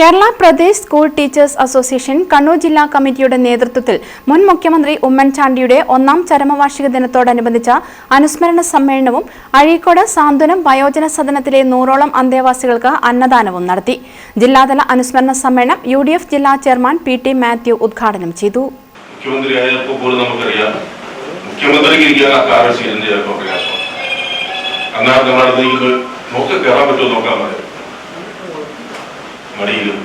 Kerala Pradesh school teachers association Kannur ജില്ലാ കമ്മിറ്റിയുടെ നേതൃത്വത്തിൽ മുൻ മുഖ്യമന്ത്രി ഉമ്മൻചാണ്ടിയുടെ ഒന്നാം ചരമവാർഷിക ദിനത്തോടനുബന്ധിച്ച അനുസ്മരണ സമ്മേളനവും അഴീക്കോട് സാന്ത്വനം വയോജന സദനത്തിലെ നൂറോളം അന്തേവാസികൾക്ക് അന്നദാനവും നടത്തി. ജില്ലാതല അനുസ്മരണ സമ്മേളനം യു ജില്ലാ ചെയർമാൻ പി ടി മാത്യു ഉദ്ഘാടനം ചെയ്തു. മുഖ്യമന്ത്രിയായപ്പോൾ പോലും നമുക്കറിയാം. നോക്കി കയറാൻ പറ്റുമോ നോക്കാൻ മടിയിലും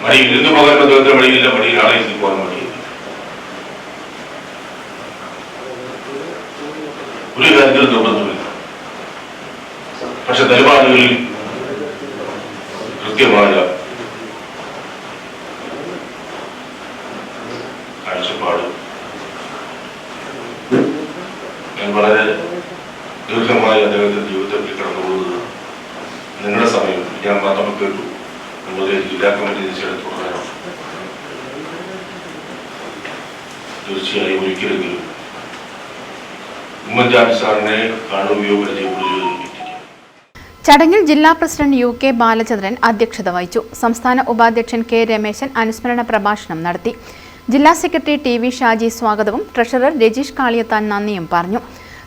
മടിയിൽ ഇരുന്ന് പോകാൻ പറ്റുന്ന മടിയില്ല. മടിയിൽ ആളെ ഇരുന്ന് പോകാൻ മടിയില്ല. ഒരു കാര്യത്തിലും നിർബന്ധമില്ല. പക്ഷെ നിലപാടുകളിൽ കൃത്യമായ കാഴ്ചപ്പാട് ഞാൻ വളരെ ദീർഘമായി അദ്ദേഹത്തിന്റെ ജീവിതത്തിൽ നമ്മുടെ ജില്ലാ കമ്മിറ്റി തുടരാം തീർച്ചയായും ഒരിക്കലെങ്കിലും ഉമ്മൻചാണ്ടി സാറിനെ കാണുകയോ പരിചയപ്പെടുകയോ ചടങ്ങിൽ ജില്ലാ പ്രസിഡന്റ് യു കെ ബാലചന്ദ്രൻ അധ്യക്ഷത വഹിച്ചു. സംസ്ഥാന ഉപാധ്യക്ഷൻ കെ രമേശൻ അനുസ്മരണ പ്രഭാഷണം നടത്തി. ജില്ലാ സെക്രട്ടറി ടി വി ഷാജി സ്വാഗതവും ട്രഷറർ രജീഷ് കാളിയത്താൻ നന്ദിയും പറഞ്ഞു.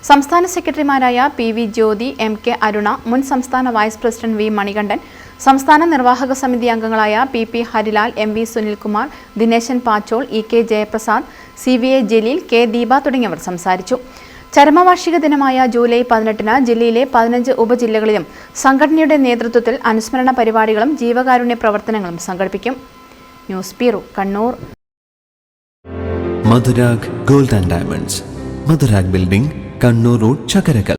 സംസ്ഥാന സെക്രട്ടറിമാരായ P V Jyothi M K Aruna മുൻ സംസ്ഥാന വൈസ് പ്രസിഡന്റ് വി മണികണ്ഠൻ സംസ്ഥാന നിർവാഹക സമിതി അംഗങ്ങളായ P P Harilal M V Sunilkumar Dineshan Pachol E K Jayaprasad C V A Jaleel K Deepa തുടങ്ങിയവർ സംസാരിച്ചു. ചരമവാർഷിക ദിനമായ ജൂലൈ പതിനെട്ടിന് ജില്ലയിലെ പതിനഞ്ച് ഉപജില്ലകളിലും സംഘടനയുടെ നേതൃത്വത്തിൽ അനുസ്മരണ പരിപാടികളും ജീവകാരുണ്യ പ്രവർത്തനങ്ങളും സംഘടിപ്പിക്കും. News bureau Kannur. Madhurag gold and diamonds. Madhurag building Kannur road Chakkarakkal